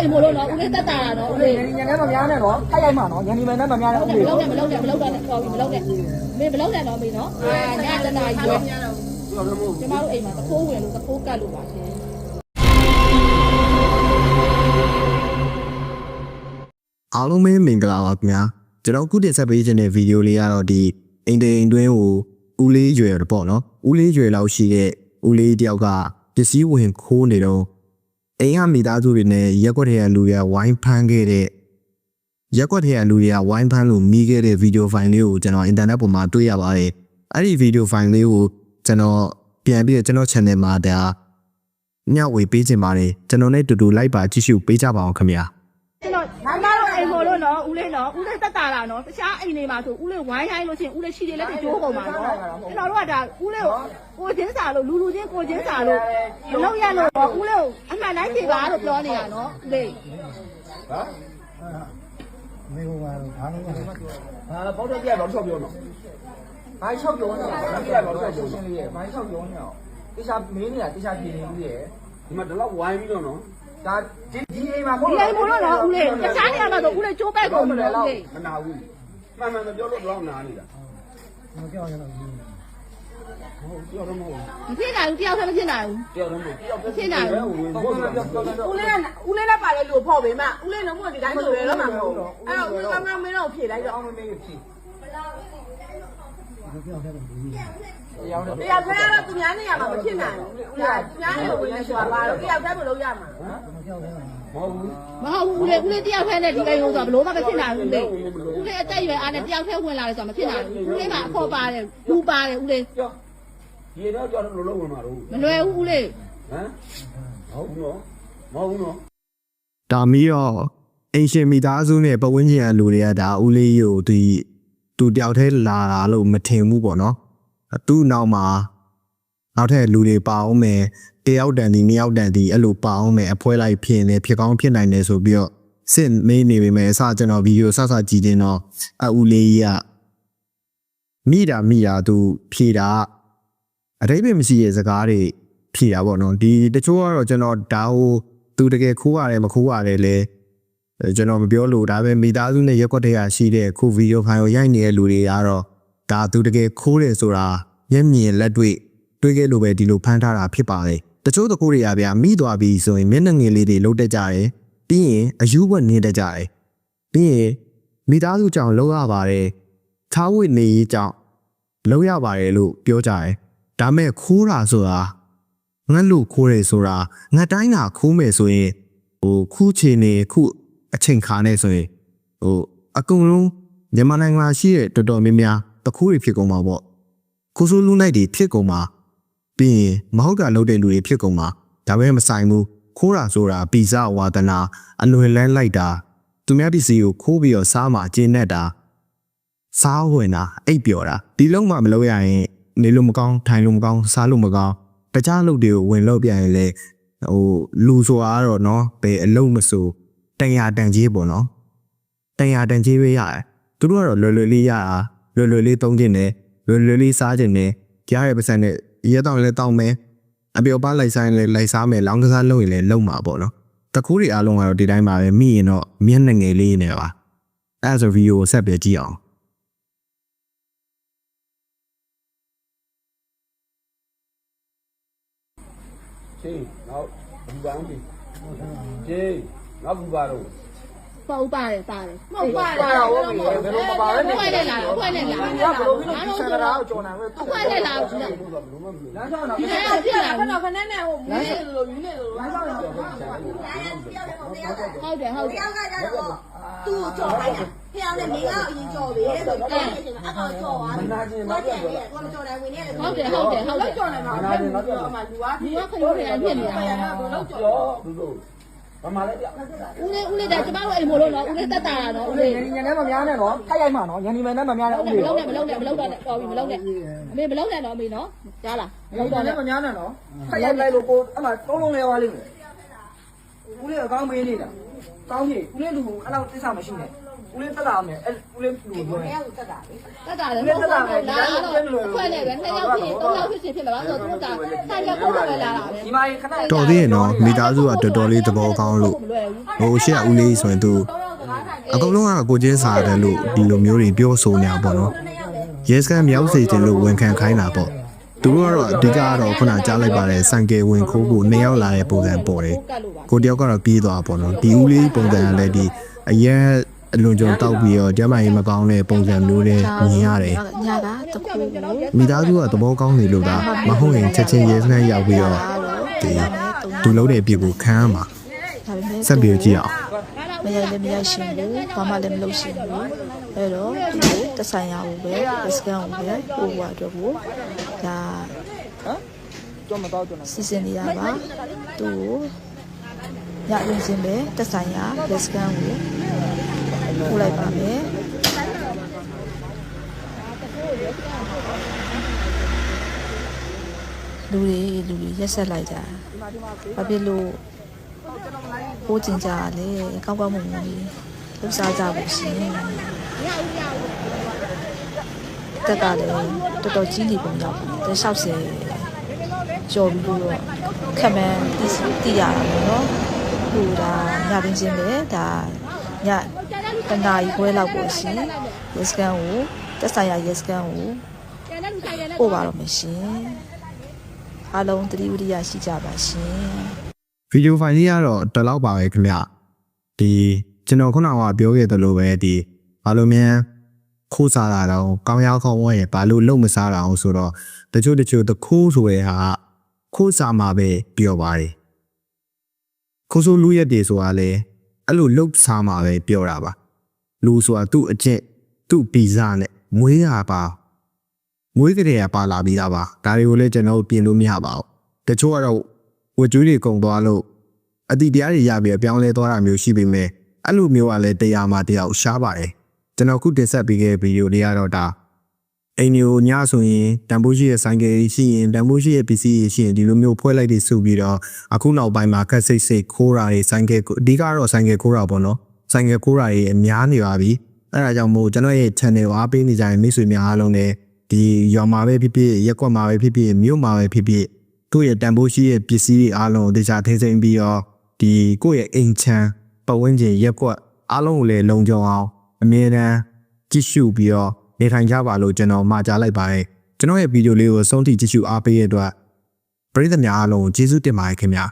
အိမ်မို့လို့နော်ဦးလေးတက်တာလားနော်ဦးဦးလေးလေးညနေမများနဲ့နော်ထိုက်ရိုက်မှာနော်ညနေမနဲ့မများနဲ့ဦးမလေးလုံးနဲ့မလုံးနဲ့မလုံးနဲ့ပေါ်ပြီမလုံးနဲ့မေမလုံးနဲ့တော့မေနော်အာညတနာကြီးရောကျမတို့အိမ်မှာသခိုးဝင်လို့သခိုးကတ်လို့ပါရှင်အားလုံးပဲမင်္ဂလာပါခင်ဗျာကျွန်တော်ခုတင်ဆက်ပေးခြင်းတဲ့ဗီဒီယိုလေးကတော့ဒီအိမ်တိန်အတွင်းကိုဦးလေးရွယ်တော့ပေါ့နော်ဦးလေးရွယ်လောက်ရှိတဲ့ဦးလေးတယောက်ကပစ္စည်းဝင်ခိုးနေတော့ အိမ်ကမိသားစုတွေနဲ့ရက်ွက်တွေကလူတွေကဝိုင်းဖမ်းခဲ့တဲ့ရက်ွက်တွေကလူတွေကဝိုင်းဖမ်းလို့မိခဲ့တဲ့ဗီဒီယိုဖိုင်လေးကိုကျွန်တော်အင်တာနက်ပေါ်မှာတွေ့ရပါတယ်အဲ့ဒီဗီဒီယိုဖိုင်လေးကိုကျွန်တော်ပြန်ပြီးတော့ကျွန်တော် channel မှာဒါညဝေပေးခြင်းပါတယ်ကျွန်တော်နဲ့တူတူလိုက်ပါကြည့်ရှုပေးကြပါအောင်ခင်ဗျာ ကျွန်တော်မမတို့အိမ်မို့ လို့နော်ဦးလေးနော်ဦးလေးတက်တာလားနော်တခြားအိမ်တွေမှာဆိုဦးလေးဝိုင်းတိုင်းလို့ချင်းဦးလေးရှိတယ်လက်တွေကျိုးကုန်ပါနော်ကျွန်တော်တို့ကဒါဦးလေးကိုကိုချင်းစာလို့လူလူချင်းကိုချင်းစာလို့မလုပ်ရလို့ဦးလေးကိုအမှန်တိုင်းဖြေပါလို့ပြောနေတာနော်ဦးလေးမေဟိုကတော့ဘာလို့လဲဟာဘောက်တော့ပြတော့ဆော့ပြောတော့ဘာလျှောက်ပြောနေတာဘာပြတော့ဆက်ရှင်းလေးရဲ့ဘာလျှောက်ပြောနေတာတေချာမင်းနေတာတေချာပြင်နေဦးရဲ့ဒီမှာဒီလောက်ဝိုင်းပြီးတော့နော် ဒါဒီဒီအိမ်မှာမဟုတ်ဒီအိမ်မို့လို့နော်ဦးလေးတခြားနေရာမှာဆိုဦးလေးကျိုးပဲကုန်မလို့ဦးလေးမနာဘူးမှန်မှန်မပြောလို့တော့နာနေတာမပြောရတော့ဟုတ်ပြောတော့မဟုတ်မဖြစ်နိုင်ဘူးတယောက်တည်းမဖြစ်နိုင်ဘူးပြောတော့မဟုတ်ပြောတော့ဖြစ်နိုင်ဘူးဝင်ဖို့တော့ပြောတော့ဦးလေးကဦးလေးနဲ့ပါလေလို့ဖို့ပဲမဦးလေးလုံးဝဒီတိုင်းဆိုရတော့မှာမဟုတ်ဘူးအဲ့တော့ဦးကောင်းကောင်းမင်းတော့ဖြေလိုက်တော့အောင်မမေးဖြေရောက် တော့တရားခွဲရတော့သူများနေရမှာမဖြစ်နိုင်ဘူးဦးလေးကသူများနေလို့ဝင်နေဆိုတာပါတော့တရားခွဲမလုပ်ရမှာမဟုတ်ဘူးမဟုတ်ဘူးဦးလေးဦးလေးတယောက်တည်းနဲ့ဒီအိမ်ကိုဆိုဘလို့မှမဖြစ်နိုင်ဘူးဦးလေးဦးလေးအသက်အရွယ်အားနဲ့တယောက်တည်းဝင်လာတယ်ဆိုတော့မဖြစ်နိုင်ဘူးဦးလေးမှာအဖို့ပါတယ်လူပါတယ်ဦးလေးပြောဒီတော့ကြောက်လို့လုံးဝင်မှာတော့မလွယ်ဘူးဦးလေးဟမ်ဟုတ်ဘူးနော်မဟုတ်ဘူးနော်ဒါမီတော့အင်ရှင်မိသားစုနဲ့ပတ်ဝန်းကျင်ကလူတွေကဒါဦးလေးကိုဒီသူတယောက်တည်းလာတာလို့မထင်ဘူးပေါ့နော် သူ့နောက်မှာနောက်ထပ်လူတွေပါအောင်မယ်တယောက်တန်ဒီနှစ်ယောက်တန်ဒီအဲ့လိုပါအောင်မယ်အဖွဲလိုက်ဖြစ်နေဖြစ်ကောင်းဖြစ်နိုင်တယ်ဆိုပြီးတော့စစ်မေးနေပေမဲ့အစကျွန်တော်ဗီဒီယိုဆဆကြည့်တင်တော့အဦးလေးကြီးကမိတာမိတာသူဖြေတာအတိတ်ပဲမရှိရဲ့စကားတွေဖြေတာပေါ့နော်ဒီတချို့ကတော့ကျွန်တော်ဒါဟိုသူတကယ်ခိုးရတယ်မခိုးရတယ်လဲအဲကျွန်တော်မပြောလို့ဒါပဲမိသားစုနဲ့ရက်ွက်တဲ့ရရှိတဲ့ခုဗီဒီယိုဖိုင်ကိုရိုက်နေတဲ့လူတွေကတော့ ဒါသူတကယ်ခိုးတယ်ဆိုတာမျက်မြင်လက်တွေ့တွေ့ခဲ့လို့ပဲဒီလိုဖမ်းထားတာဖြစ်ပါတယ်တချို့တကူတွေကဗျာမိသွားပြီဆိုရင်မျက်နှာငယ်လေးတွေလုတ်တက်ကြတယ်ပြီးရင်အယူဘွက်နေတက်ကြတယ်ပြီးရင်မိသားစုကြောင့်လောက်ရပါတယ်သားဝိနေရေးကြောင့်လောက်ရပါတယ်လို့ပြောကြတယ်ဒါမဲ့ခိုးတာဆိုတာငတ်လို့ခိုးတယ်ဆိုတာငတ်တိုင်းကခိုးမယ်ဆိုရင်ဟိုခုချေနေခုအချိန်ခါနေဆိုရင်ဟိုအကုန်လုံးမြန်မာနိုင်ငံမှာရှိတဲ့တော်တော်များများ တခိုးတွေဖြစ်ကုန်မှာပေါ့ကိုစိုးလူလိုက်တွေဖြစ်ကုန်မှာပြီးရင်မဟုတ်တာလုပ်တဲ့လူတွေဖြစ်ကုန်မှာဒါပဲမဆိုင်ဘူးခိုးတာဆိုတာပီဇာဝါဒနာအလွယ်လန်းလိုက်တာသူများပစ္စည်းကိုခိုးပြီးတော့စားမှကျင်းနဲ့တာစားဝင်တာအိပ်ပျော်တာဒီလုံးမှမလုပ်ရရင်နေလို့မကောင်းထိုင်လို့မကောင်းစားလို့မကောင်းတခြားအလုပ်တွေကိုဝင်လုပ်ပြန်ရင်လေဟိုလူဆိုတာကတော့နော်ဘယ်အလုပ်မဆိုတန်ရာတန်ကြီးပေါ့နော်တန်ရာတန်ကြီးပဲရတယ်သူတို့ကတော့လွယ်လွယ်လေးရတာ လွယ်လွယ်လေးသုံးခြင်းနဲ့လွယ်လွယ်လေးစားခြင်းနဲ့ကြားရပစံနဲ့ရဲတောင်လည်းတောင်းမယ်အပြောပါလိုက်ဆိုင်လည်းလိုက်စားမယ်လောင်းကစားလုပ်ရင်လည်းလုပ်မှာပေါ့နော်တကူတွေအားလုံးကတော့ဒီတိုင်းပါပဲမိရင်တော့မျက်နှာငယ်လေးနေပါအဲ့ဆိုဗီဒီယိုဆက်ပြကြည့်အောင်ကျေးနောက်ဘူပါဦးကျေးနောက်ဘူပါတော့ ပေါ့ပါတယ်ပါတယ်မဟုတ်ပါပါတော့ဘယ်လိုမပါလဲအခွင့်နဲ့လာအခွင့်နဲ့လာဘယ်လိုဘယ်လိုဆက်ကြတာကိုကြော်နေပဲအခွင့်နဲ့လာဘူးလားဘူးကဘယ်လိုမှမလုပ်လမ်းကြောင်းတော့ဒီထဲကဖြစ်လာခဏခဏနဲ့ဟိုမင်းနေလို့ယူနေလို့လမ်းကြောင်းတော့ဟုတ်တယ်ဟုတ်တယ်ယောက်ကကြတော့သူ့ကိုကြော်လိုက်တာဖျောင်းနဲ့နေကအရင်ကြော်ပြီဆိုတော့အဲ့ဒါအကောင်ကြော်သွားပြီတော့တယ်လေကိုမကြော်နိုင်ဝင်နေတယ်ဟုတ်တယ်ဟုတ်တယ်ဟုတ်တယ်ကြော်နေမှာအဲ့လိုပြောမှာလူကဒီကခရိုးတွေအဖြစ်နေတာဘယ်လိုကြော်ပြော ဘူးလို့ဘာမှလည်းပြဦးလေးဦးလေးဒါကျမတို့အိမ်မို့လို့နော်ဦးလေးတက်တာလားနော်ဦးလေးညနေမများနဲ့နော်ထိုက်ရိုက်မှာနော်ညနေမနဲ့မများနဲ့ဦးလေးမလုံးနဲ့မလုံးနဲ့မလုံးနဲ့ပေါ်ပြီမလုံးနဲ့အမေမလုံးနဲ့တော့အမေနော်ကြားလားမညလုံးတော့နေနဲ့မများနဲ့နော်ထိုက်ရိုက်လိုက်လို့ကိုအဲ့မှာသုံးလုံးလဲသွားလိမ့်မယ်ဦးလေးအကောင်းမေးနေတာကောင်းပြီဦးလေးလူအဲ့လောက်သစ္စာမရှိနဲ့ ဦးလေးတက်တာမယ်အဲ့ဦးလေးလူပြောရင်တက်တာလည်းမဟုတ်ဘူးလားတော့ခွဲနေပဲနှစ်ယောက်ဖြစ်သုံးယောက်ဖြစ်ဖြစ်မှာပါဆိုတော့သူကဆိုင်ရကိုပဲလာတာပဲဒီမှာခဏတော်သေးရဲ့နော်မိသားစုကတော်တော်လေးသဘောကောင်းလို့ဟိုရှေ့ကဦးလေးဆိုရင်သူအကုန်လုံးကကိုချင်းစားတယ်လို့ဒီလိုမျိုးတွေပြောဆိုနေတာပေါ့နော်ရဲစကန်မြောက်စေတယ်လို့ဝန်ခံခိုင်းတာပေါ့သူတို့ကတော့အဓိကကတော့ခုနကြားလိုက်ပါတယ်စံကေဝင်ခိုးဖို့နှစ်ယောက်လာတဲ့ပုံစံပေါ်တယ်ကိုတယောက်ကတော့ပြေးသွားပေါ့နော်ဒီဦးလေးပုံစံကလည်းဒီအရက် အလွန်ကြုံတောက်ပြီးတော့ကျမကြီးမကောင်းတဲ့ပုံစံမျိုးတွေမြင်ရတယ်ညာကတခုကိုမိသားစုကသဘောကောင်းနေလို့ဒါမဟုတ်ရင်ချက်ချင်းရဲစခန်းရောက်ပြီးတော့ဒီသူလုံးတဲ့အပြစ်ကိုခံရမှာဒါပေမဲ့ဆက်ပြီးကြည့်အောင်မရလည်းမရရှင်ဘူးဘာမှလည်းမလုပ်ရှင်ဘူးအဲ့တော့ဒီကိုတဆိုင်ရအောင်ပဲစကန်ကိုပဲဟိုဘွားအတွက်ကိုဒါနော်ကြောမတော့တော့စီစဉ်နေတာပါသူ့ကိုညရင်းချင်းပဲတဆိုင်ရလက်စကန်ကို ပို့လိုက်ပါမယ်လူတွေလူတွေရက်ဆက်လိုက်တာဘာဖြစ်လို့ပိုးကျင်ကြလဲကောက်ကောက်မှုမှုလေးလှူစားကြဖို့ရှင်တက်ကလည်းတော်တော်ကြီးနေပုံရောက်ပြီတက်60ကျော်ပြီးတော့ခက်မှန်းတီးတီးရတာပေါ့နော်ဟိုဒါညပင်းချင်းပဲဒါည တနာရီခွဲလောက်ပေါ့ရှင်ရက်စကန်ကိုတက်ဆိုင်ရရက်စကန်ကိုပို့ပါတော့မယ်ရှင်အားလုံးသတိဝိရိယရှိကြပါရှင်ဗီဒီယိုဖိုင်လေးကတော့တလောက်ပါပဲခင်ဗျဒီကျွန်တော်ခုနကပြောခဲ့သလိုပဲဒီဘာလို့မြန်ခိုးစားတာတော့ကောင်းရောက်ကောင်းဝဲရဘာလို့လုံမစားတာအောင်ဆိုတော့တချို့တချို့တခိုးဆိုတဲ့ဟာခိုးစားမှာပဲပြောပါတယ်ခိုးဆိုလူရက်တွေဆိုတာလေ အဲ့လိုလုံစားမှာပဲပြောတာပါလူဆိုတာသူ့အကျင့်သူ့ဗီဇနဲ့မွေးတာပါမွေးကလေးကပါလာပြီးသားပါဒါတွေကိုလည်းကျွန်တော်ပြင်လို့မရပါဘူးတချို့ကတော့ဝကြွေးတွေကုံသွားလို့အတိတရားတွေရပြီးအပြောင်းလဲသွားတာမျိုးရှိပေမဲ့အဲ့လိုမျိုးကလည်းတရားမှတရားရှားပါတယ်ကျွန်တော်ခုတင်ဆက်ပေးခဲ့ဗီဒီယိုလေးကတော့ဒါ အိမ်မျိုးညဆိုရင်တန်ဖိုးရှိရဲ့ဆိုင်ကယ်ရှိရင်တန်ဖိုးရှိရဲ့ပစ္စည်းရှိရင်ဒီလိုမျိုးဖွဲလိုက်တွေစုပြီးတော့အခုနောက်ပိုင်းမှာခက်စိတ်စိတ်ခိုးတာတွေဆိုင်ကယ်အဓိကတော့ဆိုင်ကယ်ခိုးတာပေါ့နော်ဆိုင်ကယ်ခိုးတာတွေအများနေပါပြီအဲ့ဒါကြောင့်မို့ကျွန်တော်ရဲ့ channel ကိုအားပေးနေကြတဲ့မိတ်ဆွေများအားလုံးလည်းဒီရွာမှာပဲဖြစ်ဖြစ်ရက်ကွက်မှာပဲဖြစ်ဖြစ်မြို့မှာပဲဖြစ်ဖြစ်သူ့ရဲ့တန်ဖိုးရှိရဲ့ပစ္စည်းတွေအားလုံးကိုတေချာထိသိမ်းပြီးတော့ဒီကိုယ့်ရဲ့အိမ်ချမ်းပတ်ဝန်းကျင်ရက်ကွက်အားလုံးကိုလည်းလုံခြုံအောင်အမြဲတမ်းကြည့်ရှုပြီးတော့ နေထိုင်ကြပါလို့ကျွန်တော်မှာကြားလိုက်ပါတယ်ကျွန်တော်ရဲ့ဗီဒီယိုလေးကိုဆုံးထိကြည့်ရှုအားပေးရတဲ့အတွက်ပရိသတ်များအားလုံးကိုကျေးဇူးတင်ပါတယ်ခင်ဗျာ